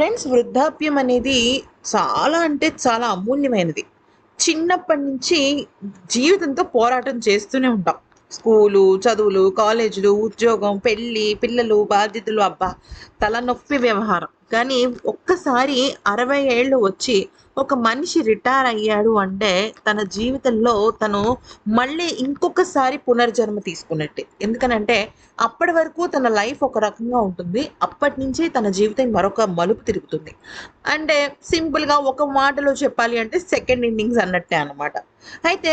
Friends వృద్ధాప్యం అనేది చాలా అంటే చాలా అమూల్యమైనది. చిన్నప్పటి నుంచి జీవితంతో పోరాటం చేస్తూనే ఉంటాం. స్కూలు చదువులు కాలేజీలు ఉద్యోగం పెళ్ళి పిల్లలు బాధ్యతలు అబ్బా! తలనొప్పి వ్యవహారం. కానీ ఒక్కసారి అరవై ఏళ్ళు వచ్చి ఒక మనిషి రిటైర్ అయ్యాడు అంటే తన జీవితంలో తను మళ్ళీ ఇంకొకసారి పునర్జన్మ తీసుకున్నట్టే. ఎందుకనంటే అప్పటి వరకు తన లైఫ్ ఒక రకంగా ఉంటుంది. అప్పటి నుంచి తన జీవితం మరొక మలుపు తిరుగుతుంది. అంటే సింపుల్గా ఒక మాటలో చెప్పాలి అంటే సెకండ్ ఇన్నింగ్స్ అన్నట్టే అనమాట అయితే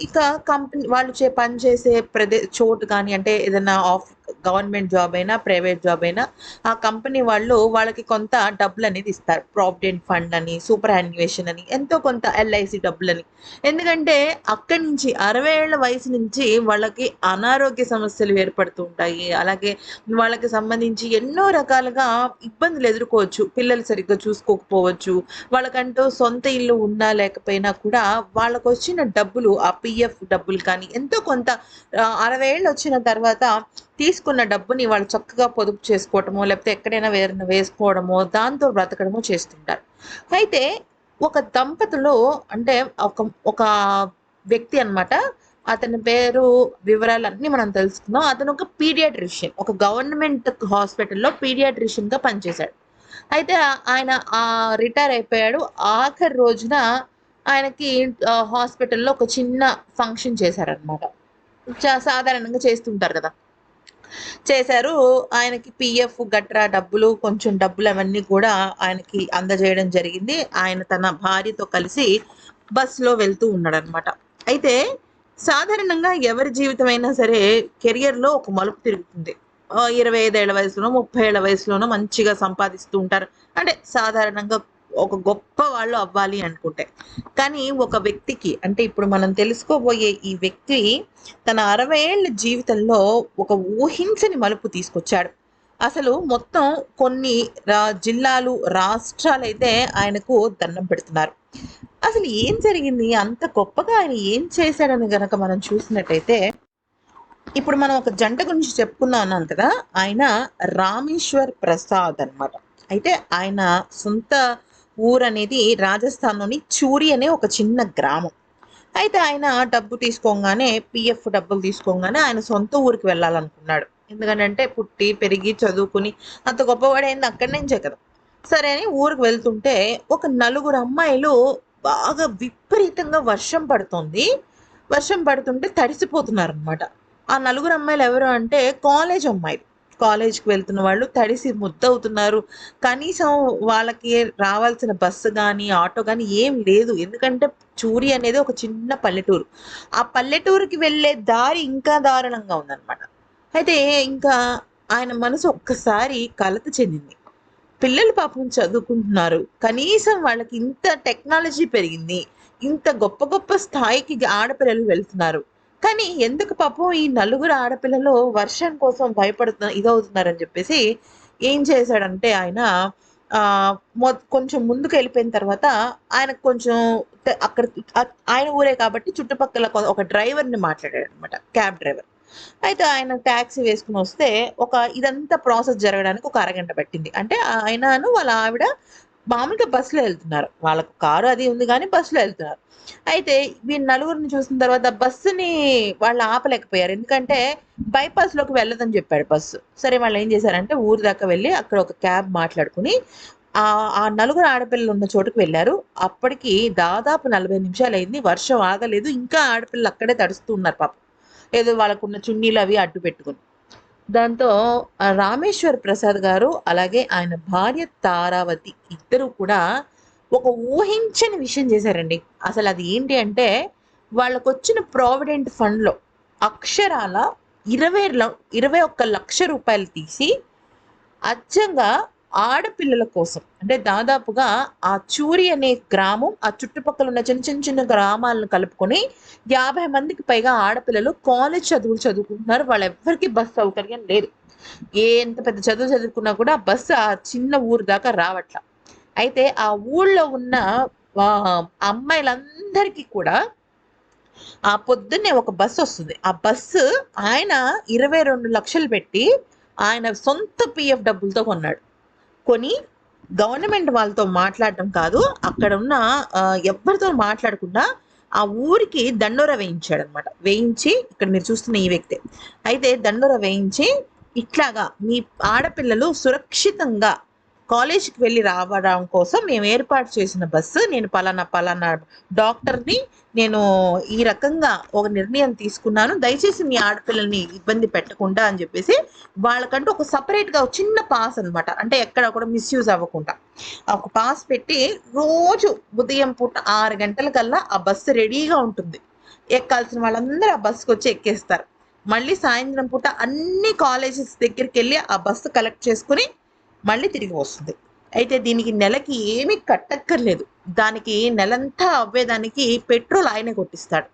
ఇక కంపెనీ వాళ్ళు చే పని చేసే ప్రదే చోటు కానీ అంటే ఏదైనా ఆఫ్ గవర్నమెంట్ జాబ్ అయినా ప్రైవేట్ జాబ్ అయినా ఆ కంపెనీ వాళ్ళు వాళ్ళకి కొంత డబ్బులు అనేది ఇస్తారు. ప్రావిడెంట్ ఫండ్ అని సూపర్ హాన్యువేషన్ అని ఎంతో కొంత ఎల్ఐసి డబ్బులని ఎందుకంటే అక్కడి నుంచి అరవై ఏళ్ళ వయసు నుంచి వాళ్ళకి అనారోగ్య సమస్యలు ఏర్పడుతూ ఉంటాయి. అలాగే వాళ్ళకి సంబంధించి ఎన్నో రకాలుగా ఇబ్బందులు ఎదుర్కోవచ్చు. పిల్లలు సరిగ్గా చూసుకోకపోవచ్చు. వాళ్ళకంటూ సొంత ఇల్లు ఉన్నా లేకపోయినా కూడా వాళ్ళకు వచ్చిన డబ్బులు ఆ పిఎఫ్ డబ్బులు కానీ ఎంతో కొంత అరవై ఏళ్ళు వచ్చిన తర్వాత తీసుకున్న డబ్బుని వాళ్ళు చక్కగా పొదుపు చేసుకోవటమో లేకపోతే ఎక్కడైనా వేరే వేసుకోవడమో దాంతో బ్రతకడమో చేస్తుంటారు. అయితే ఒక దంపతులు అంటే ఒక ఒక వ్యక్తి అన్నమాట అతని పేరు వివరాలన్నీ మనం తెలుసుకుందాం. అతను ఒక పీడియాట్రిషియన్ ఒక గవర్నమెంట్ హాస్పిటల్లో పీడియాట్రిషియన్గా పనిచేశాడు. అయితే ఆయన రిటైర్ అయిపోయాడు. ఆఖరి రోజున ఆయనకి హాస్పిటల్లో ఒక చిన్న ఫంక్షన్ చేశారనమాట సాధారణంగా చేస్తుంటారు కదా. చేశారు. ఆయనకి పిఎఫ్ గట్రా డబ్బులు కొంచెం డబ్బులు అవన్నీ కూడా ఆయనకి అందజేయడం జరిగింది. ఆయన తన భార్యతో కలిసి బస్సులో వెళ్తూ ఉన్నాడనమాట. అయితే సాధారణంగా ఎవరి జీవితం అయినా సరే కెరియర్లో ఒక మలుపు తిరుగుతుంది. ఇరవై ఐదేళ్ళ వయసులోనో ముప్పై ఏళ్ళ వయసులోనో మంచిగా సంపాదిస్తూ ఉంటారు. అంటే సాధారణంగా ఒక గొప్ప వాళ్ళు అవ్వాలి అనుకుంటే. కానీ ఒక వ్యక్తికి అంటే ఇప్పుడు మనం తెలుసుకోబోయే ఈ వ్యక్తి తన అరవై ఏళ్ళ జీవితంలో ఒక ఊహించని మలుపు తీసుకొచ్చాడు. అసలు మొత్తం కొన్ని రా- జిల్లాలు రాష్ట్రాలు అయితే ఆయనకు దండం పెడుతున్నారు. అసలు ఏం జరిగింది? అంత గొప్పగా ఆయన ఏం చేశాడని గనక మనం చూసినట్టయితే ఇప్పుడు మనం ఒక జంట గురించి చెప్పుకున్నా అన్నాం కదా ఆయన రామేశ్వర్ ప్రసాద్ అన్నమాట. అయితే ఆయన సొంత ఊరు అనేది రాజస్థాన్లోని చూరి అనే ఒక చిన్న గ్రామం. అయితే ఆయన డబ్బు తీసుకోగానే పిఎఫ్ డబ్బులు తీసుకోగానే ఆయన సొంత ఊరికి వెళ్ళాలనుకున్నాడు. ఎందుకంటే పుట్టి పెరిగి చదువుకుని అంత గొప్పవాడైంది అక్కడి నుంచే కదా. సరే అని ఊరికి వెళ్తుంటే ఒక నలుగురు అమ్మాయిలు బాగా విపరీతంగా వర్షం పడుతుంది. వర్షం పడుతుంటే తడిసిపోతున్నారు అనమాట ఆ నలుగురు అమ్మాయిలు ఎవరు అంటే కాలేజ్ అమ్మాయిలు. కాలేజ్కి వెళ్తున్న వాళ్ళు తడిసి ముద్దవుతున్నారు. కనీసం వాళ్ళకి రావాల్సిన బస్సు కానీ ఆటో కానీ ఏం లేదు. ఎందుకంటే చూరి అనేది ఒక చిన్న పల్లెటూరు. ఆ పల్లెటూరుకి వెళ్ళే దారి ఇంకా దారుణంగా ఉందన్నమాట. అయితే ఇంకా ఆయన మనసు ఒక్కసారి కలత చెందింది. పిల్లలు పాపం చదువుకుంటున్నారు. కనీసం వాళ్ళకి ఇంత టెక్నాలజీ పెరిగింది. ఇంత గొప్ప గొప్ప స్థాయికి ఆడపిల్లలు వెళ్తున్నారు. కానీ ఎందుకు పాపం ఈ నలుగురు ఆడపిల్లలు వర్షం కోసం భయపడుతున్న ఇదవుతున్నారని చెప్పేసి ఏం చేశాడంటే ఆయన మొ కొంచెం ముందుకు వెళ్ళిపోయిన తర్వాత ఆయనకు కొంచెం అక్కడ ఆయన ఊరే కాబట్టి చుట్టుపక్కల ఒక డ్రైవర్ని మాట్లాడాడు అనమాట క్యాబ్ డ్రైవర్. అయితే ఆయన ట్యాక్సీ వేసుకుని వస్తే ఒక ఇదంతా ప్రాసెస్ జరగడానికి ఒక అరగంట పట్టింది. అంటే ఆయనను వాళ్ళ ఆవిడ మామూలుగా బస్సులో వెళ్తున్నారు. వాళ్ళకు కారు అది ఉంది కానీ బస్సులో వెళ్తున్నారు. అయితే వీళ్ళు నలుగురిని చూసిన తర్వాత బస్సుని వాళ్ళు ఆపలేకపోయారు. ఎందుకంటే బైపాస్లోకి లోకి వెళ్ళదని చెప్పాడు బస్సు సరే వాళ్ళు ఏం చేశారంటే ఊరి దాకా వెళ్ళి అక్కడ ఒక క్యాబ్ మాట్లాడుకుని ఆ ఆ నలుగురు ఆడపిల్లలు ఉన్న చోటుకు వెళ్ళారు. అప్పటికి దాదాపు నలభై నిమిషాలు అయింది. వర్షం ఆగలేదు. ఇంకా ఆడపిల్లలు అక్కడే తడుస్తూ ఉన్నారు పాపం. ఏదో వాళ్ళకున్న చున్నీలు అవి అడ్డు పెట్టుకుని. దాంతో రామేశ్వర్ ప్రసాద్ గారు అలాగే ఆయన భార్య తారావతి ఇద్దరు కూడా ఒక ఊహించని విషయం చేశారండి. అసలు అది ఏంటి అంటే వాళ్ళకు వచ్చిన ప్రావిడెంట్ ఫండ్లో అక్షరాల ఇరవై ల- ఇరవై ఒక్క లక్ష రూపాయలు తీసి అచ్చంగా ఆడపిల్లల కోసం. అంటే దాదాపుగా ఆ చూరి అనే గ్రామం ఆ చుట్టుపక్కల ఉన్న చిన్న చిన్న చిన్న గ్రామాలను కలుపుకొని యాభై మందికి పైగా ఆడపిల్లలు కాలేజ్ చదువులు చదువుకుంటున్నారు. వాళ్ళెవ్వరికీ బస్ సౌకర్యం లేదు. ఏ ఎంత పెద్ద చదువు చదువుకున్నా కూడా బస్సు ఆ చిన్న ఊరు దాకా రావట్ల. అయితే ఆ ఊళ్ళో ఉన్న అమ్మాయిలందరికీ కూడా ఆ పొద్దున్నే ఒక బస్సు వస్తుంది. ఆ బస్సు ఆయన ఇరవై రెండు లక్షలు పెట్టి ఆయన సొంత పిఎఫ్ డబ్బులతో కొన్నాడు. కొని గవర్నమెంట్ వాళ్ళతో మాట్లాడటం కాదు అక్కడ ఉన్న ఎవరితో ఎవ్వరితో మాట్లాడకుండా ఆ ఊరికి దండోర వేయించాడు అనమాట వేయించి ఇక్కడ మీరు చూస్తున్న ఈ వ్యక్తి. అయితే దండోర వేయించి ఇట్లాగా మీ ఆడపిల్లలు సురక్షితంగా కాలేజీకి వెళ్ళి రావడం కోసం మేము ఏర్పాటు చేసిన బస్సు నేను పలానా పలానా డాక్టర్ని నేను ఈ రకంగా ఒక నిర్ణయం తీసుకున్నాను. దయచేసి మీ ఆడపిల్లల్ని ఇబ్బంది పెట్టకుండా అని చెప్పేసి వాళ్ళకంటూ ఒక సపరేట్గా ఒక చిన్న పాస్ అన్నమాట. అంటే ఎక్కడ కూడా మిస్యూజ్ అవ్వకుండా. ఒక పాస్ పెట్టి రోజు ఉదయం పూట ఆరు గంటల కల్లా ఆ బస్సు రెడీగా ఉంటుంది. ఎక్కాల్సిన వాళ్ళందరూ ఆ బస్సుకి వచ్చి ఎక్కేస్తారు. మళ్ళీ సాయంత్రం పూట అన్ని కాలేజెస్ దగ్గరికి వెళ్ళి ఆ బస్సు కలెక్ట్ చేసుకుని మళ్ళీ తిరిగి వస్తుంది. అయితే దీనికి నెలకి ఏమీ కట్టక్కర్లేదు. దానికి నెలంతా అవ్వేదానికి పెట్రోల్ ఆయనే కొట్టిస్తాడు.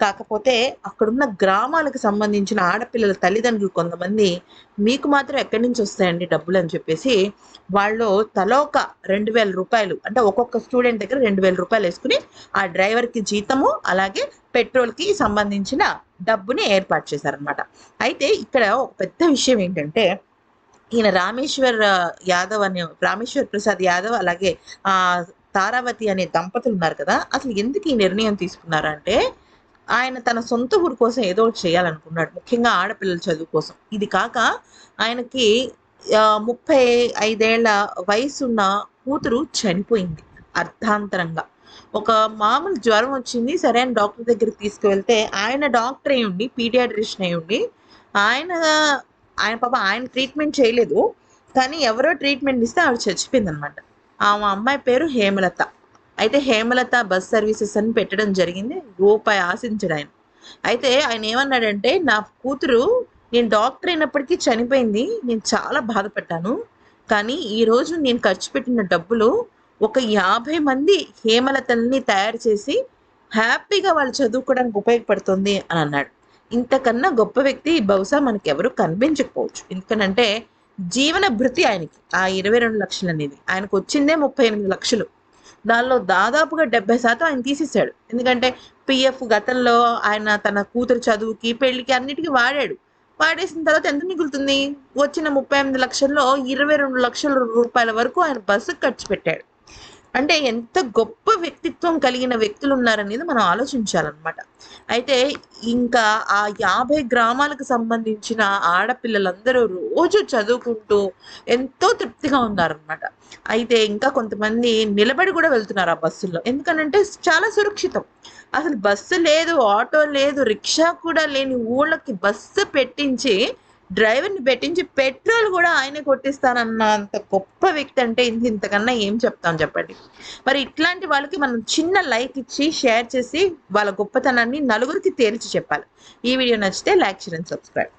కాకపోతే అక్కడున్న గ్రామాలకు సంబంధించిన ఆడపిల్లల తల్లిదండ్రులు కొంతమంది మీకు మాత్రం ఎక్కడి నుంచి వస్తాయండి డబ్బులు? అని చెప్పేసి వాళ్ళు తలోక రెండు వేల రూపాయలు అంటే ఒక్కొక్క స్టూడెంట్ దగ్గర రెండు వేల రూపాయలు వేసుకుని ఆ డ్రైవర్కి జీతము అలాగే పెట్రోల్కి సంబంధించిన డబ్బుని ఏర్పాటు చేశారనమాట అయితే ఇక్కడ ఒక పెద్ద విషయం ఏంటంటే ఈయన రామేశ్వర్ యాదవ్ అనే రామేశ్వర్ ప్రసాద్ యాదవ్ అలాగే ఆ తారావతి అనే దంపతులు ఉన్నారు కదా అసలు ఎందుకు ఈ నిర్ణయం తీసుకున్నారంటే ఆయన తన సొంత ఊరు కోసం ఏదో ఒకటి చేయాలనుకున్నాడు ముఖ్యంగా ఆడపిల్లల చదువు కోసం. ఇది కాక ఆయనకి ముప్పై ఐదేళ్ళ వయసున్న కూతురు చనిపోయింది అర్థాంతరంగా ఒక మామూలు జ్వరం వచ్చింది సరే అని డాక్టర్ దగ్గరికి తీసుకువెళ్తే ఆయన డాక్టర్ అయి ఉండి పీడియాట్రిషన్ అయి ఉండి ఆయన ఆయన పాప ఆయన ట్రీట్మెంట్ చేయలేదు. కానీ ఎవరో ట్రీట్మెంట్ ఇస్తే ఆవిడ చచ్చిపోయింది అనమాట ఆ అమ్మాయి పేరు హేమలత. అయితే హేమలత బస్ సర్వీసెస్ అని పెట్టడం జరిగింది. రూపాయి ఆశించడు ఆయన. అయితే ఆయన ఏమన్నాడంటే నా కూతురు నేను డాక్టర్ అయినప్పటికీ చనిపోయింది. నేను చాలా బాధపడ్డాను. కానీ ఈరోజు నేను ఖర్చు పెట్టిన డబ్బులు ఒక యాభై మంది హేమలతల్ని తయారు చేసి హ్యాపీగా వాళ్ళు చదువుకోవడానికి ఉపయోగపడుతుంది అని అన్నాడు. ఇంతకన్నా గొప్ప వ్యక్తి బహుశా మనకి కనిపించకపోవచ్చు. ఎందుకనంటే జీవన భృతి ఆయనకి ఆ ఇరవై రెండు లక్షలు అనేది. ఆయనకు వచ్చిందే ముప్పై ఎనిమిది లక్షలు. దానిలో దాదాపుగా డెబ్బై శాతం ఆయన తీసేశాడు. ఎందుకంటే పిఎఫ్ గతంలో ఆయన తన కూతురు చదువుకి పెళ్ళికి అన్నిటికీ వాడాడు. వాడేసిన తర్వాత ఎంత మిగులుతుంది? వచ్చిన ముప్పై ఎనిమిది లక్షల్లో ఇరవై రెండు లక్షల రూపాయల వరకు ఆయన బస్సు ఖర్చు పెట్టాడు. అంటే ఎంత గొప్ప వ్యక్తిత్వం కలిగిన వ్యక్తులు ఉన్నారనేది మనం ఆలోచించాలన్నమాట. అయితే ఇంకా ఆ యాభై గ్రామాలకు సంబంధించిన ఆడపిల్లలందరూ రోజు చదువుకుంటూ ఎంతో తృప్తిగా ఉన్నారనమాట అయితే ఇంకా కొంతమంది నిలబడి కూడా వెళ్తున్నారు ఆ బస్సుల్లో. ఎందుకనంటే చాలా సురక్షితం. అసలు బస్సు లేదు ఆటో లేదు రిక్షా కూడా లేని ఊళ్ళకి బస్సు పెట్టించి డ్రైవర్ని పెట్టించి పెట్రోల్ కూడా ఆయనే కొట్టిస్తానన్నంత గొప్ప వ్యక్తి అంటే ఇంత ఇంతకన్నా ఏం చెప్తాం చెప్పండి? మరి ఇట్లాంటి వాళ్ళకి మనం చిన్న లైక్ ఇచ్చి షేర్ చేసి వాళ్ళ గొప్పతనాన్ని నలుగురికి తేల్చి చెప్పాలి. ఈ వీడియో నచ్చితే లైక్ చేయండి సబ్స్క్రైబ్.